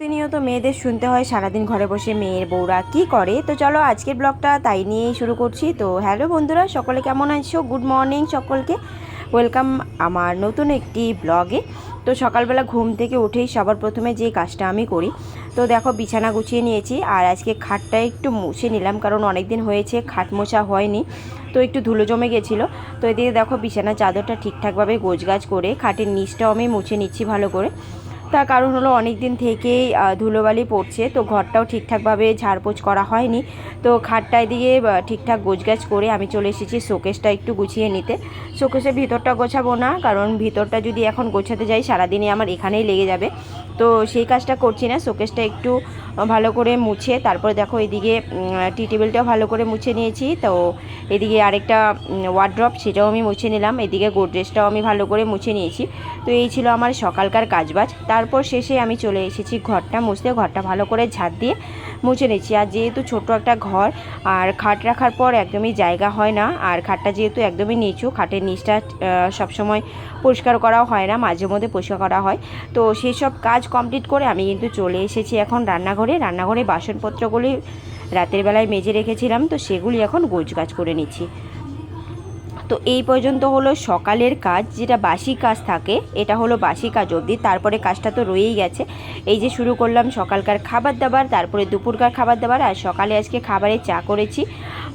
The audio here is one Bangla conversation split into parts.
প্রতিনিয়ত মেয়েদের শুনতে হয় সারাদিন ঘরে বসে মেয়ের বউরা কি করে। তো চলো আজকের ব্লগটা তাই নিয়েই শুরু করছি। তো হ্যালো বন্ধুরা, সকলে কেমন আছো? গুড মর্নিং সকলকে। ওয়েলকাম আমার নতুন একটি ব্লগে। তো সকালবেলা ঘুম থেকে উঠেই সবার প্রথমে যে কাজটা আমি করি, তো দেখো বিছানা গুছিয়ে নিয়েছি আর আজকে খাটটা একটু মুছে নিলাম কারণ অনেক দিন হয়েছে খাট মোছা হয়নি, তো একটু ধুলো জমে গেছিল। তো এদিকে দেখো বিছানার চাদরটা ঠিকঠাকভাবে গোছগাছ করে খাটের নিচটাও আমি মুছে নিচ্ছি ভালো করে। তার কারণ হলো অনেক দিন থেকেই ধুলোবালি পড়ছে, তো ঘরটাও ঠিকঠাকভাবে ঝাড়পোছ করা হয়নি। তো খাটটায় দিয়ে ঠিকঠাক গোছগাছ করে আমি চলে এসেছি শোকেসটা একটু গুছিয়ে নিতে। শোকেসের ভিতরটা গোছাবো না, কারণ ভিতরটা যদি এখন গোছাতে যাই সারাদিনে আমার এখানেই লেগে যাবে। তো সেই কাজটা করছি না, শোকেসটা একটু ভালো করে মুছে, তারপরে দেখো এদিকে টি টেবিলটাও ভালো করে মুছে নিয়েছি। তো এদিকে আরেকটা ওয়ার্ড্রপ সেটাও আমি মুছে নিলাম। এদিকে গোদরেজটাও আমি ভালো করে মুছে নিয়েছি। তো এই ছিল আমার সকালকার কাজবাজ। তারপর শেষে আমি চলে এসেছি ঘরটা মুছতে। ঘরটা ভালো করে ঝাঁট দিয়ে মুছে নিচ্ছি আর যেহেতু ছোট একটা ঘর, আর খাট রাখার পর একদমই জায়গা হয় না। আর খাটটা যেহেতু একদমই নিচু, খাটের নিচটা সবসময় পরিষ্কার করাও হয় না, মাঝে মধ্যে পরিষ্কার করা হয়। তো সেই সব কাজ কমপ্লিট করে আমি কিন্তু চলে এসেছি এখন রান্নাঘরে। রান্নাঘরে বাসনপত্রগুলি রাতের বেলায় মেজে রেখেছিলাম, তো সেগুলি এখন গোছগাছ করে নিচ্ছি। তো এই পর্যন্ত হলো সকালের কাজ, যেটা বাসি কাজ থাকে, এটা হলো বাসি কাজ অবধি। তারপরে কাজটা তো রয়েই গেছে। এই যে শুরু করলাম সকালকার খাবার দাবার, তারপরে দুপুরকার খাবার দাবার, আর সকালে আজকে খাবারে চা করেছি।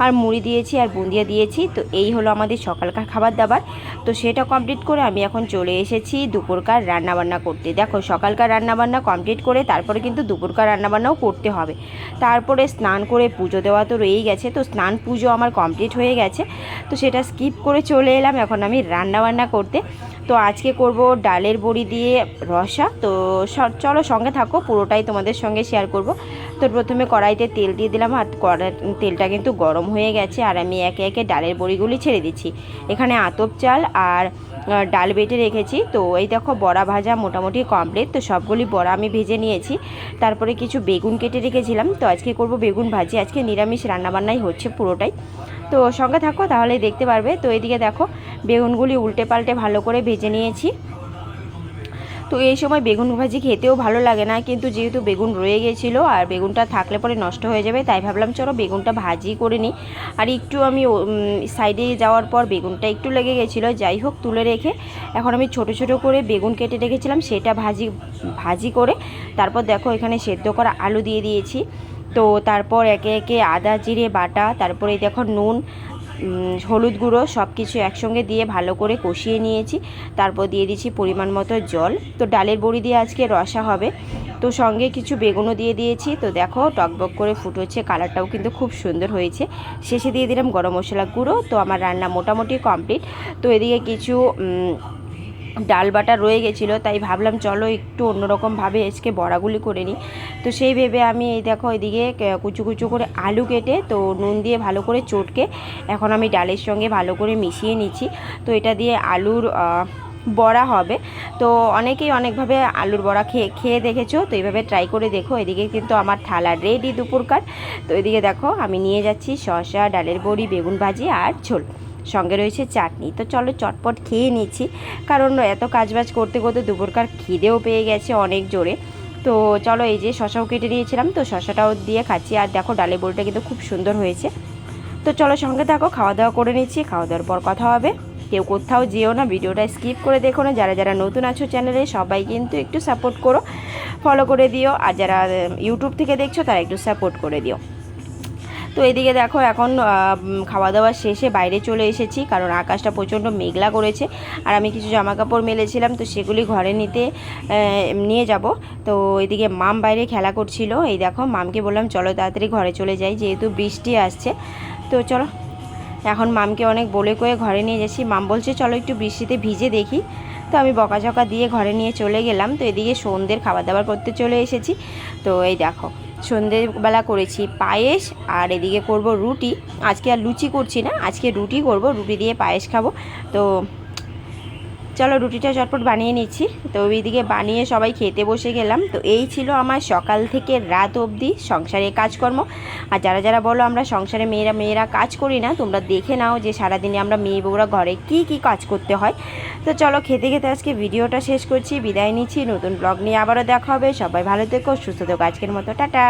আর মুড়ি দিয়েছি আর বুন্দিয়া দিয়েছি। তো এই হলো আমাদের সকালকার খাবার দাবার। তো সেটা কমপ্লিট করে আমি এখন চলে এসেছি দুপুরকার রান্নাবান্না করতে। দেখো, সকালকার রান্নাবান্না কমপ্লিট করে তারপরে কিন্তু দুপুরকার রান্নাবান্নাও করতে হবে। তারপরে স্নান করে পুজো দেওয়া তো রয়েই গেছে। তো স্নান পুজো আমার কমপ্লিট হয়ে গেছে। তো সেটা স্কিপ করে চলে এলাম। এখন আমি রান্নাবান্না করতে। তো আজকে করব ডালের বড়ি দিয়ে রসা। তো চলো সঙ্গে থাকো, পুরোটাই তোমাদের সঙ্গে শেয়ার করব। তো প্রথমে কড়াইতে তেল দিয়ে দিলাম, আর কড়াই, তেলটা কিন্তু গরম হয়ে গেছে, আর আমি একে একে ডালের বড়িগুলি ছেড়ে দিচ্ছি। এখানে আতপ চাল আর ডাল বেটে রেখেছি। তো এই দেখো বড়া ভাজা মোটামুটি কমপ্লিট তো সবগুলি বড়া আমি ভেজে নিয়েছি। তারপরে কিছু বেগুন কেটে রেখেছিলাম, তো আজকে করব বেগুন ভাজি। আজকে নিরামিষ রান্নাবান্নাই হচ্ছে পুরোটাই। তো সঙ্গে থাকো, তাহলে দেখতে পারবে। তো এদিকে দেখো, বেগুনগুলি উল্টে পাল্টে ভালো করে ভেজে নিয়েছি। তো এই সময় বেগুন ভাজি খেতেও ভালো লাগে না, কিন্তু যেহেতু বেগুন রয়ে গেছিল আর বেগুনটা থাকলে পরে নষ্ট হয়ে যাবে, তাই ভাবলাম চলো বেগুনটা ভাজি করে নিই। আর একটু আমি সাইডে যাওয়ার পর বেগুনটা একটু লেগে গেছিল, যাই হোক তুলে রেখে এখন আমি ছোট ছোট করে বেগুন কেটে রেখেছিলাম, সেটা ভাজি ভাজি করে। তারপর দেখো এখানে সেদ্ধ করা আলু দিয়ে দিয়েছি। তো তারপর একে একে আদা, জিরে, বাটা, তারপরে দেখো নুন হলুদ গুঁড়ো সব কিছু একসঙ্গে দিয়ে ভালো করে কষিয়ে নিয়েছি। তারপর দিয়ে দিয়েছি পরিমাণ মতো জল। তো ডালের বড়ি দিয়ে আজকে রসা হবে। তো সঙ্গে কিছু বেগুনও দিয়ে দিয়েছি। তো দেখো টকবক করে ফুটোচ্ছে, কালারটাও কিন্তু খুব সুন্দর হয়েছে। শেষে দিয়ে দিলাম গরম মশলা গুঁড়ো। তো আমার রান্না মোটামুটি কমপ্লিট। তো এদিকে কিছু ডাল বাটা রয়ে গেছিল, তাই ভাবলাম চলো একটু অন্যরকমভাবে আজকে বড়াগুলি করে নিই। তো সেই ভেবে আমি এই দেখো এদিকে কুচু কুচু করে আলু কেটে, তো নুন দিয়ে ভালো করে চটকে এখন আমি ডালের সঙ্গে ভালো করে মিশিয়ে নিচ্ছি। তো এটা দিয়ে আলুর বড়া হবে। তো অনেকেই অনেকভাবে আলুর বড়া খেয়ে খেয়ে দেখেছ? তো এইভাবে ট্রাই করে দেখো, এদিকে কিন্তু আমার থালা রেডি দুপুরকার। তো এদিকে দেখো আমি নিয়ে যাচ্ছি শসা, ডালের বড়ি, বেগুন ভাজি আর ঝোল। সঙ্গে রয়েছে চাটনি। তো চলো চটপট খেয়ে নিচ্ছি। কারণ এত কাজবাজ করতে করতে দুপুরকার খিদেও পেয়ে গেছে অনেক জোরে। তো চলো এই যে শশাও কেটে নিয়েছিলাম, তো শশাটাও দিয়ে খাচ্ছি। আর দেখো ডালের বড়িটা কিন্তু খুব সুন্দর হয়েছে। তো চলো সঙ্গে থাকো খাওয়া দাওয়া করে নিচ্ছি খাওয়া দাওয়ার পর কথা হবে। কেউ কোথাও যেও না, ভিডিওটা স্কিপ করে দেখো না। যারা যারা নতুন আছো চ্যানেলে, সবাই কিন্তু একটু সাপোর্ট করো, ফলো করে দিও। আর যারা ইউটিউব থেকে দেখছ, তারা একটু সাপোর্ট করে দিও। তো এদিকে দেখো এখন খাওয়া দাওয়া শেষে বাইরে চলে এসেছি, কারণ আকাশটা প্রচণ্ড মেঘলা করেছে। আর আমি কিছু জামা কাপড় মেলেছিলাম, তো সেগুলি ঘরে নিতে নিয়ে যাব। তো এদিকে মাম বাইরে খেলা করছিল। এই দেখো, মামকে বললাম, চলো তাড়াতাড়ি ঘরে চলে যাই, যেহেতু বৃষ্টি আসছে। তো চলো, এখন মামকে অনেক বলে কয়ে ঘরে নিয়ে যাচ্ছি। মাম বলছে, চলো একটু বৃষ্টিতে ভিজে দেখি। তো আমি বকাঝকা দিয়ে ঘরে নিয়ে চলে গেলাম। তো এদিকে সন্ধ্যের খাবার দাবার করতে চলে এসেছি। তো এই দেখো সন্ধ্যেবেলা করেছি পায়েস, আর এদিকে করব রুটি। আজকে আর লুচি করছি না, আজকে রুটি করব, রুটি দিয়ে পায়েস খাব। তো চলো রুটিটা চটপট বানিয়ে নিচ্ছি। তো ওইদিকে বানিয়ে সবাই খেতে বসে গেলাম। তো এই ছিল আমার সকাল থেকে রাত অবধি সংসারে কাজকর্ম। আর যারা যারা বলো আমরা সংসারে মেয়েরা মেয়েরা কাজ করি না, তোমরা দেখে নাও যে সারাদিনে আমরা মেয়ে বউরা ঘরে কি কি কাজ করতে হয়। তো চলো খেতে খেতে আজকে ভিডিওটা শেষ করছি, বিদায় নিচ্ছি। নতুন ব্লগ নিয়ে আবারও দেখা হবে। সবাই ভালো থেকো, সুস্থ থেকো। আজকের মতো, টাটা।